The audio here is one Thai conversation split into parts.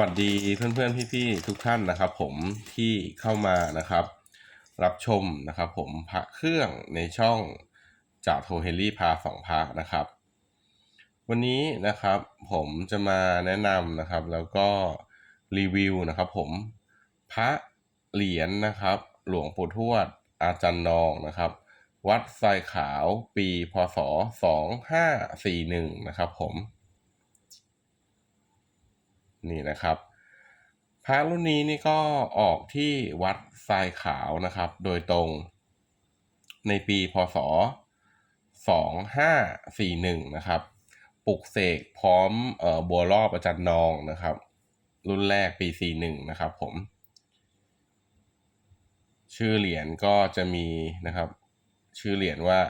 วัสดีเพื่อนๆพี่ๆทุกท่านนะครับ ผมที่เข้ามานะครับ รับชมนะครับ ผมพระเครื่องในช่องจากโทเฮลี่พาสองพระนะครับ วันนี้นะครับผมจะมาแนะนำนะครับ แล้วก็รีวิวนะครับ ผมพระเหรียญนะครับ หลวงปู่ทวดอาจารย์นองนะครับ วัดทรายขาวปีพศสองห้าสี่หนึ่งนะครับผม นี่นะครับพระรุ่นนี้นี่ก็ออกที่วัดทรายขาวนะครับ โดยตรงในปีพศ 2541 นะครับ ปลุกเสกพร้อมออบัวรอบอาจารย์นองนะครับ รุ่นแรกปี 41 นะครับผม ชื่อเหรียญก็จะมีนะครับ ชื่อเหรียญว่า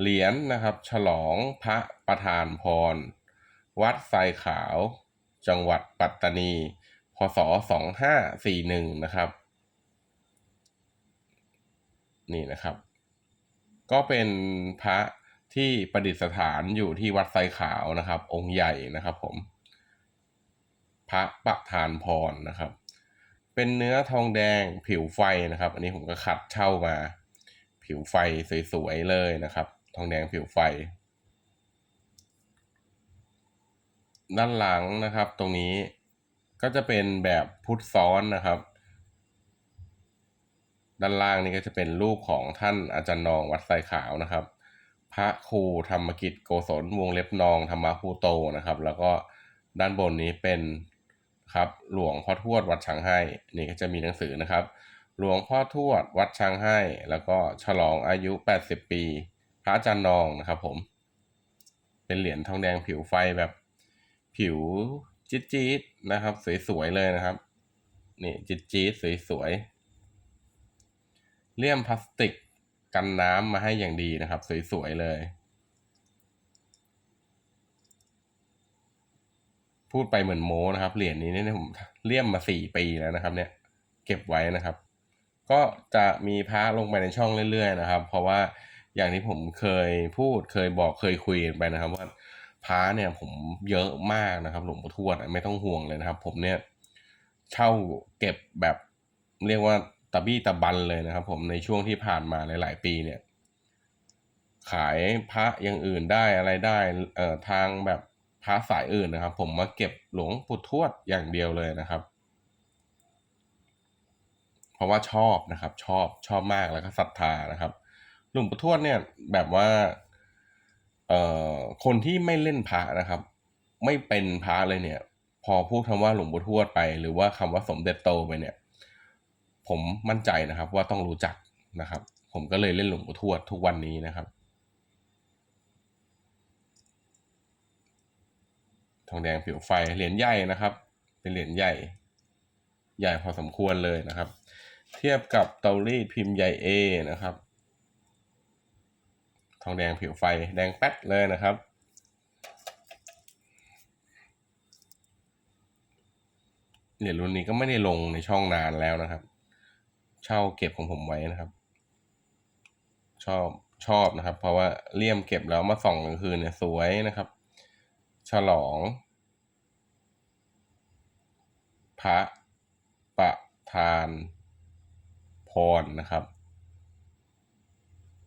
เหรียญนะครับ ฉลองพระประธานพร วัดทรายขาว จังหวัดปัตตานี พศ 2541 นะครับ นี่นะครับ ก็เป็นพระที่ประดิษฐานอยู่ที่วัดไซขาวนะครับ องค์ใหญ่นะครับผม พระประธานพรนะครับ เป็นเนื้อทองแดงผิวไฟนะครับ อันนี้ผมก็ขัดเช่ามา ผิวไฟสวยๆเลยนะครับ ทองแดงผิวไฟ ด้านหลังนะครับ ตรงนี้ก็จะเป็นแบบพุทธซ้อนนะครับ ด้านล่างนี่ก็จะเป็นรูปของท่านอาจารย์นองวัดไซขาวนะครับ พระครูธรรมกิจโกศลวงเล็บนองธรรมภูโตนะครับ แล้วก็ด้านบนนี้เป็นครับหลวงพ่อทวดวัดช้างให้นี่ก็จะมีหนังสือนะครับ หลวงพ่อทวดวัดช้างให้ แล้วก็ฉลองอายุ 80 ปี พระอาจารย์นองนะครับผม เป็นเหรียญทองแดงผิวไฟแบบ ผิวจี๊ดๆนะครับ สวยๆเลยนะครับ นี่จี๊ดจี๊ดสวยๆเลี่ยมพลาสติกกันน้ำมาให้อย่างดีนะครับ สวยๆเลย พูดไปเหมือนโม้นะครับเหรียญนี้เนี่ยผมเลี่ยมมาสี่ปีแล้วนะครับ เนี่ย เก็บไว้นะครับ ก็จะมีพระลงไปในช่องเรื่อยๆนะครับ เพราะว่าอย่างที่ผมเคยพูดเคยบอกเคยคุยไปนะครับว่า พระเนี่ยผมเยอะมากนะครับ หลวงปู่ทวดไม่ต้องห่วงเลยนะครับ ผมเนี่ยเช่าเก็บแบบเรียกว่าตะบี้ตะบันเลยนะครับ ผมในช่วงที่ผ่านมาหลาย ๆ ปีเนี่ย ขายพระอย่างอื่นได้อะไรได้เอ่อทางแบบพระสายอื่นนะครับ ผมมาเก็บหลวงปู่ทวดอย่างเดียวเลยนะครับ เพราะว่าชอบนะครับ ชอบชอบมากแล้วก็ศรัทธานะครับ หลวงปู่ทวดเนี่ยแบบว่า คนที่ไม่เล่นพระนะครับ ไม่เป็นพระเลยเนี่ย พอพูดคำว่าหลวงปู่ทวดไป หรือว่าคำว่าสมเด็จโตไปเนี่ย ผมมั่นใจนะครับ ว่าต้องรู้จักนะครับ ผมก็เลยเล่นหลวงปู่ทวดทุกวันนี้นะครับทองแดงผิวไฟเหรียญใหญ่นะครับ เป็นเหรียญใหญ่ ใหญ่พอสมควรเลยนะครับ เทียบกับเตารีดพิมพ์ใหญ่ A นะครับ ทองแดงผิวไฟแดงแป๊ดเลยนะครับ เหรียญรุ่นนี้ก็ไม่ได้ลงในช่องนานแล้วนะครับ เช่าเก็บของผมไว้นะครับ ชอบชอบนะครับ เพราะว่าเลี่ยมเก็บแล้วมาส่องกลางคืนเนี่ยสวยนะครับ ฉลองพระประธานพรนะครับ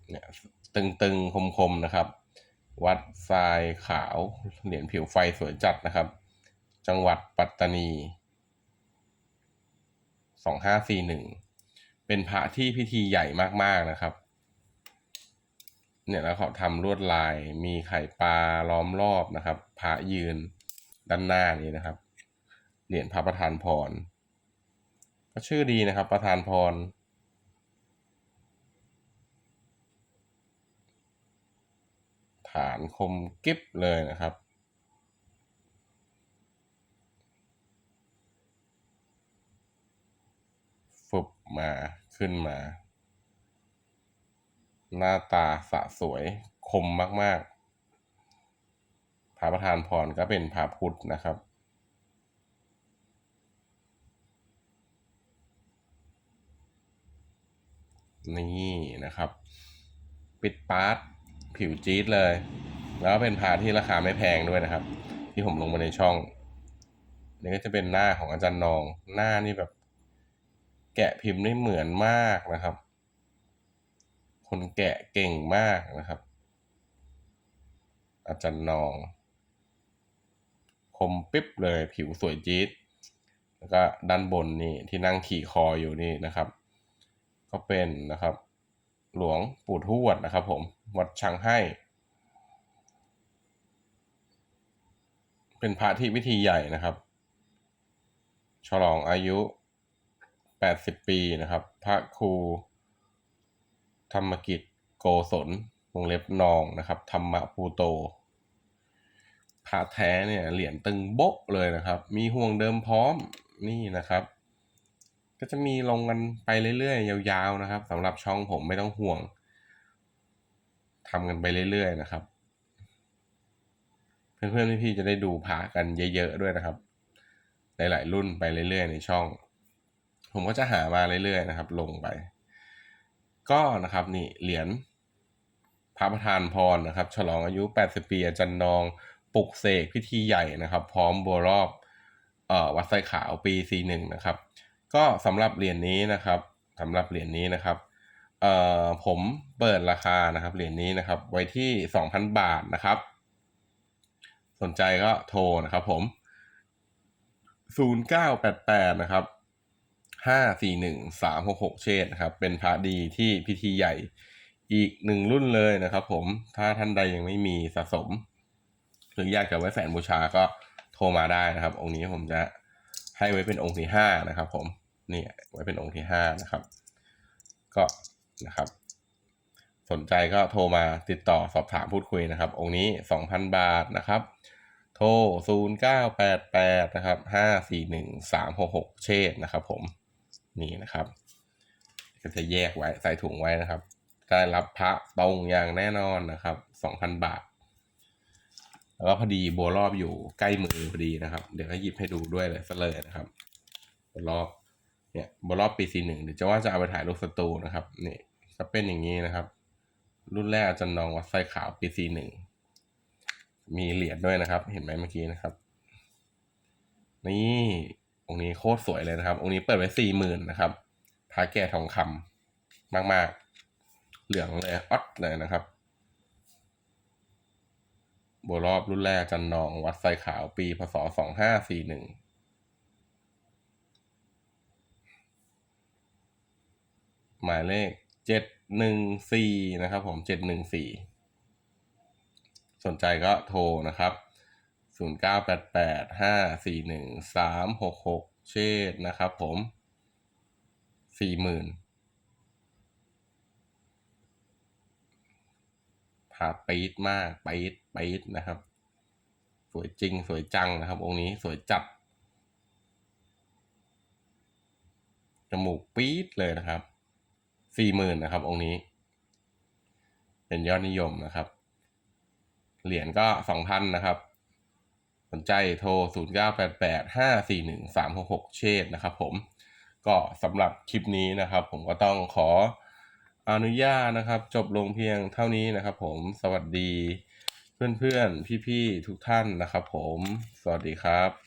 เนี่ย ตึงๆ คมๆ นะครับ วัดทรายขาว เหรียญผิวไฟสวยจัดนะครับ จังหวัดปัตตานีสองห้าสี่หนึ่งเป็นพระที่พิธีใหญ่มากๆ นะครับ เนี่ยแล้วเขาทำลวดลาย มีไข่ปลาล้อมรอบนะครับ พระยืนด้านหน้านี้นะครับ เหรียญพระประธานพร ก็ชื่อดีนะครับ ประธานพรานคมกิฟเลยนะครับ ฝึบมาขึ้นมา หน้าตาสะสวยคมมาก ๆ พระประธานพรก็เป็นพระพุทธนะครับนี่นะครับ ปิดปาร์ต ผิวจี๊ดเลย แล้วเป็นพาที่ราคาไม่แพงด้วยนะครับ ที่ผมลงมาในช่องนี่ก็จะเป็นหน้าของอาจารย์นองหน้านี่แบบ แกะพิมพ์ได้เหมือนมากนะครับ คนแกะเก่งมากนะครับ อาจารย์นอง คมปิ๊บเลยผิวสวยจี๊ดแล้วก็ด้านบนนี่ที่นั่งขี่คออยู่นี่นะครับ ก็เป็นนะครับ หลวงปู่ทวดนะครับผมวัดชังให้ เป็นพระที่พิธีใหญ่นะครับ ฉลองอายุ 80 ปีนะครับ พระครู ธรรมกิจโกศลวงเล็บนองนะครับธรรมะภูโตพระแท้เนี่ยเหรียญตึงโบ๊ะเลยนะครับ มีห่วงเดิมพร้อมนี่นะครับ ก็จะมีลงกันไปเรื่อยๆ ยาวๆนะครับสำหรับช่องผมไม่ต้องห่วงทำกันไปเรื่อยๆนะครับ เพื่อนๆพี่ๆจะได้ดูพากันเยอะๆด้วยนะครับ หลายๆรุ่นไปเรื่อยๆ ในช่อง ผมก็จะหามาเรื่อยๆนะครับ ลงไป ก็นะครับนี่เหรียญพระประธานพรนะครับ ฉลองอายุ 80 ปีอาจารย์นองปลุกเสกพิธีใหญ่นะครับ พร้อมบัวรอบเอ่อวัดไซขาวปี 41 นะครับ ก็สำหรับเหรียญนี้นะครับสำหรับเหรียญนี้นะครับเอ่อผมเปิดราคานะครับเหรียญนี้นะครับไว้ที่ 2,000 บาทนะครับ สนใจก็โทรนะครับผม 0988 นะครับ 541 366 เชษนะครับ เป็นพระดีที่พิธีใหญ่อีกหนึ่งรุ่นเลยนะครับผมถ้าท่านใดยังไม่มีสะสม หรืออยากจะไว้แฝนบูชาก็โทรมาได้นะครับ องค์นี้ผมจะ ให้ไว้เป็นองค์ที่ห้านะครับผมนี่ไว้เป็นองค์ที่ห้านะครับ ก็นะครับ สนใจก็โทรมาติดต่อสอบถามพูดคุยนะครับ องค์นี้ 2,000 บาทนะครับ โทร 0988 นะครับ 541 366 เชษนะครับผมนี่นะครับ ก็จะแยกไว้ใส่ถุงไว้นะครับได้รับพระตรงอย่างแน่นอนนะครับ 2,000 บาท แล้วก็พอดีบัวรอบอยู่ใกล้มือพอดีนะครับ เดี๋ยวให้หยิบให้ดูด้วยเลยซะเลยนะครับบัวรอบเนี่ยบัวรอบปีสี่หนึ่งเดี๋ยวจะว่าจะเอาไปถ่ายรูปสตูนะครับนี่จะเป็นอย่างนี้นะครับ รุ่นแรกอาจารย์นองวัดไส้ขาวปีสี่หนึ่งมีเหรียญด้วยนะครับ เห็นไหมเมื่อกี้นะครับ นี่องค์นี้โคตรสวยเลยนะครับ องค์นี้เปิดไว้สี่หมื่นนะครับพระแก่ทองคำมาก ๆ เหลืองเลยออดเลยนะครับ บัวรอบรุ่นแรกจันนอง วัดไซขาวปีพศสองห้าสี่หนึ่งหมายเลขเจ็ดหนึ่งสี่นะครับผมเจ็ดหนึ่งสี่สนใจก็โทรนะครับศูนย์เก้าแปดแปดห้าสี่หนึ่งสามหกหกเชษนะครับผมสี่หมื่น พาปี๊ดมากปี๊ดปี๊ดนะครับ สวยจริงสวยจังนะครับ องค์นี้สวยจัดจมูกปี๊ดเลยนะครับสี่หมื่นนะครับ องค์นี้ เป็นยอดนิยมนะครับ เหรียญก็สองพันนะครับ สนใจโทร 0 9 8 8 5 4 1 3 6 6 เชษนะครับผมก็สำหรับคลิปนี้นะครับ ผมก็ต้องขอ อนุญาตนะครับ จบลงเพียงเท่านี้นะครับ ผมสวัสดี เพื่อนๆ พี่ๆ ทุกท่านนะครับ ผม สวัสดีครับ